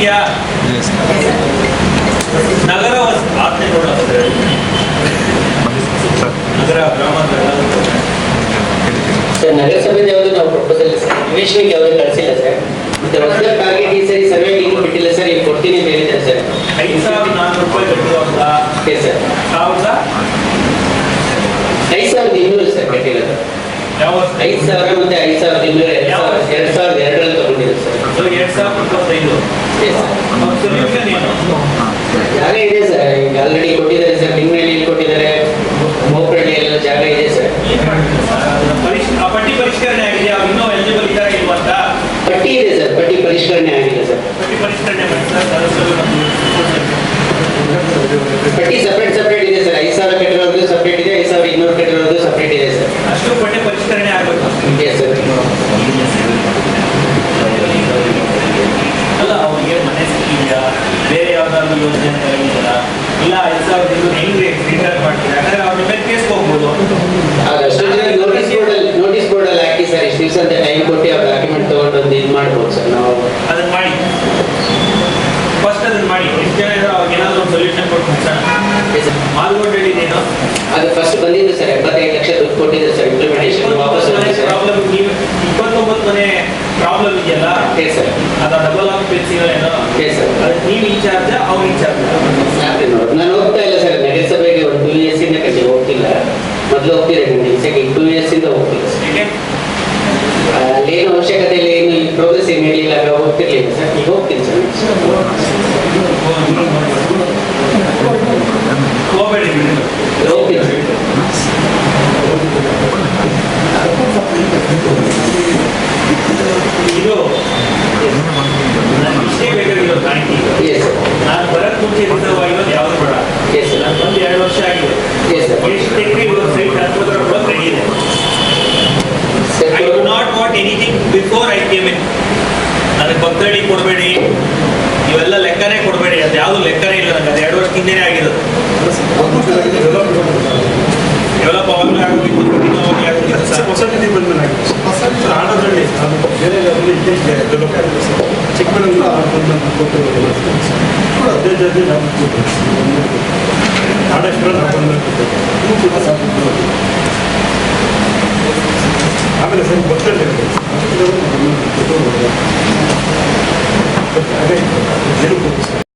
ಇದೆಯಾ ನಗರ ನೋಡ ನಗರ ಗ್ರಾಮಾಂತರ ಸರ್ ನಗರಸಭೆದ ಯಾವುದು ನಾವು ಪ್ರಪೋಸಲ್ ನಿವೇಶನಕ್ಕೆ ಯಾವುದೇ ಕಳಿಸಿಲ್ಲ ಸರ್. ಮತ್ತೆ ಹೊಸದಾಗಿ ಟಾರ್ಗೆಟ್ ಈ ಸರಿ ಸರ್ವೆ ಏನು ಬಿಟ್ಟಿಲ್ಲ ಸರ್. ಈಗ ಕೊಡ್ತೀನಿ ಅಂತ ಹೇಳಿದ್ದಾರೆ ಸರ್. ಐದು ಸಾವಿರದ ನಾನ್ನೂರು ರೂಪಾಯಿ ಓಕೆ ಸರ್ ಸಾವಿರದ ಐದು ಸಾವಿರದ ಇನ್ನೂರು ಸರ್ ಕಟ್ಟಿರೋದು. ಯಾವ ಐದು ಸಾವಿರ ಮತ್ತೆ ಐದು ಸಾವಿರದ ಇನ್ನೂರು ಎರಡು ಸಾವಿರ ಎರಡು ಸಾವಿರದ ಎರಡರಲ್ಲಿ ತಗೊಂಡಿದ್ರು ಸರ್ ಸೊ ಎರಡ್ ಸಾವಿರದ ಇಪ್ಪತ್ತೈದು ಇದೆ ಸರ್ ಈಗ ಆಲ್ರೆಡಿ ಕೊಟ್ಟಿದ್ದಾರೆ ಸರ್ ಲಿಂಗನಹಳ್ಳಿಯಲ್ಲಿ ಕೊಟ್ಟಿದ್ದಾರೆ ಮೋಪಳ್ಳಿಯಲ್ಲ ಜಾಗ ಇದೆ ಸರ್ ಪರಿಶ್ ಆ ಪಟ್ಟಿ ಪರಿಷ್ಕರಣೆ ಆಗಿದೆ ಅವ್ರು ಇನ್ನೂ ಎಲಿಜಿಬಲ್ ಇದ್ದಾರೆ ಇಲ್ವಾ ಅಂತ ಪಟ್ಟಿ ಇದೆ ಸರ್ ಪಟ್ಟಿ ಪರಿಷ್ಕರಣೆ ಆಗಿದೆ ಸರ್ ಪಟ್ಟಿ ಪರಿಷ್ಕರಣೆ ಮಾಡ್ತಾರೆ ನಗರಸಭೆ ಮತ್ತು ಪಟ್ಟಿ ಸಪ್ರೇಟ್ ಸಪ್ರೇಟ್ ಇದೆ ಸರ್ ಐದು ಸಾವಿರ ಕಟ್ಟಿರೋದು ಸಪ್ರೇಟ್ ಇದೆ ಐದು ಸಾವಿರ ಇನ್ನೂರು ಕಟ್ಟಿರೋದು ಸಪ್ರೇಟ್ ಇದೆ ಸರ್ ಅಷ್ಟು ಪಟ್ಟಿ ಪರಿಷ್ಕರಣೆ ಆಗಬೇಕು ಎಸ್ ಸರ್ ಅಲ್ಲ ಅವ್ರಿಗೆ ಮನೆ ಸಿಕ್ಕಿದ್ಯಾ ಬೇರೆ ಯಾವ್ದಾದ್ರು ಯೋಜನೆ ಇಲ್ಲ ಐದು ಸಾವಿರದ ಇನ್ನೂರು ಹೆಂಗ್ರಿ ರಿಟರ್ನ್ ಮಾಡ್ತೀರಾ ಯಾಕಂದ್ರೆ ಅವ್ರ ಮೇಲೆ ಕೇಸ್ ಹೋಗ್ಬೋದು ನೋಟಿಸ್ ಬೋರ್ಡ್ ಅಲ್ಲಿ ನೋಟಿಸ್ ಬೋರ್ಡ್ ಅಲ್ಲಿ ಹಾಕಿ ಸರ್ ಇಷ್ಟು ದಿವಸ ಅಂತ ಟೈಮ್ ಕೊಟ್ಟು ಅವ್ರ ಡಾಕ್ಯುಮೆಂಟ್ ತಗೊಂಡು ಒಂದು ಇದು ಮಾಡ್ಬೋದು ಸರ್ ನಾವು ಅದನ್ನ ಮಾಡಿ ಫಸ್ಟ್ ಅದನ್ನ ಮಾಡಿ ಎಷ್ಟು ಜನ ಇದಾರೋ ಅವ್ರಿಗೆ ಏನಾದ್ರು ಒಂದು ಸೊಲ್ಯೂಷನ್ ಕೊಟ್ಟು ಸರ್. ಮಾಲ್ಗೋಡ್ ಹೇಳಿದ್ದೇನು ಅದು ಫಸ್ಟ್ ಬಂದಿದ್ದು ಸರ್ ಎಪ್ಪತ್ತೈದು ಲಕ್ಷ ದುಡ್ಡು ಕೊಟ್ಟಿದ್ದಾರೆ ಸರ್ ಇಂಪ್ಲಿಮೆಂಟೇಷನ್ ವಾಪಸ್ ಪ್ರಾಬ್ಲಮ್ ಇಪ್ಪತ್ತೊಂಬತ್ತು ಮನೆ ಪ್ರಾಬ್ಲಮ್ ಇದೆಯಲ್ಲ ಸರ್ ಅದು ಡಬಲ್ ಏನೋ ಓಕೆ ಸರ್ ಅದು ನೀವು ಈ ನಾನು ಹೋಗ್ತಾ ಇಲ್ಲ ಸರ್ ನಗರಸಭೆಗೆ ಒಂದು ಟೂ ಇಯರ್ಸ್ ಇಂದ ಕಂಡು ಹೋಗ್ತಿಲ್ಲ ಮೊದಲು ಹೋಗ್ತಿದ್ದೆ ಕಂಡು ಈಗ ಟೂ ಇಯರ್ಸ್ ಇಂದ ಹೋಗ್ತಿಲ್ಲ ಅಲ್ಲೇನು ಅವಶ್ಯಕತೆ ಇಲ್ಲ ಏನು ಪ್ರೋಗ್ರೆಸ್ ಏನು ಹೇಳಿಲ್ಲ ಹೋಗ್ತಿರ್ಲಿಲ್ಲ ಸರ್ ಈಗ ಹೋಗ್ತೀನಿ ಸರ್ ಹೋಗಬೇಡಿ ಬಿಡಿ. ಹೋಗ್ತೀನಿ ಸರ್ ಇದು ನಾನು ಇಷ್ಟೇ ಬೇಕಾಗಿರೋ ಮಾಹಿತಿ ಎಸ್ ಸರ್ ನಾನು ಬರಕ್ ಮುಂಚೆ ರಿಸರ್ವ್ ಆಗಿರೋದು ಯಾವ್ದು ಬೇಡ ಎಸ್ ಸರ್ ನಾನು ಬಂದು ಎರಡು ವರ್ಷ ಆಗಿದೆ ಎಸ್ ಸರ್ ಎಷ್ಟು ಎಕರೆ ಇವಾಗ ಸೈಟ್ ಹತ್ತೋದ್ರ ಒಳಗೆ ರೆಡಿ ಇದೆ sir I do not want anything before I came in ಭಕ್ತಡಿ ಕೊಡಬೇಡಿ. ಇವೆಲ್ಲ ಲೆಕ್ಕನೇ ಕೊಡಬೇಡಿ. ಅದು ಯಾವುದು ಲೆಕ್ಕನೇ ಇಲ್ಲ ನನಗೆ ಅದು ಎರಡು ವರ್ಷ ಹಿಂದೆನೇ ಆಗಿರೋದು. ಡೆವಲಪ್ ಅವಾಗಲೇ ಆಗೋಗಿತ್ತು ಆಗೋಗಿತ್ತು ಸರ್ ಹೊಸ ನಿಧಿ ಆಗಿತ್ತು ಆಗಿದೆ ಸರ್ ಆಡೋದ್ರಲ್ಲಿ ಅದು ಬೇರೆ ಲೆವೆಲ್ ಇದೆ ಡೆವಲಪ್ ಆಗಿದೆ ಸರ್ ಚಿಕ್ಕಮಗಳೂರು ಬಂದು ಕೊಟ್ಟಿರೋದು ಅದೇ ಜೊತೆ ನಾವು ಆಮೇಲೆ ಸರ್ ಸರ್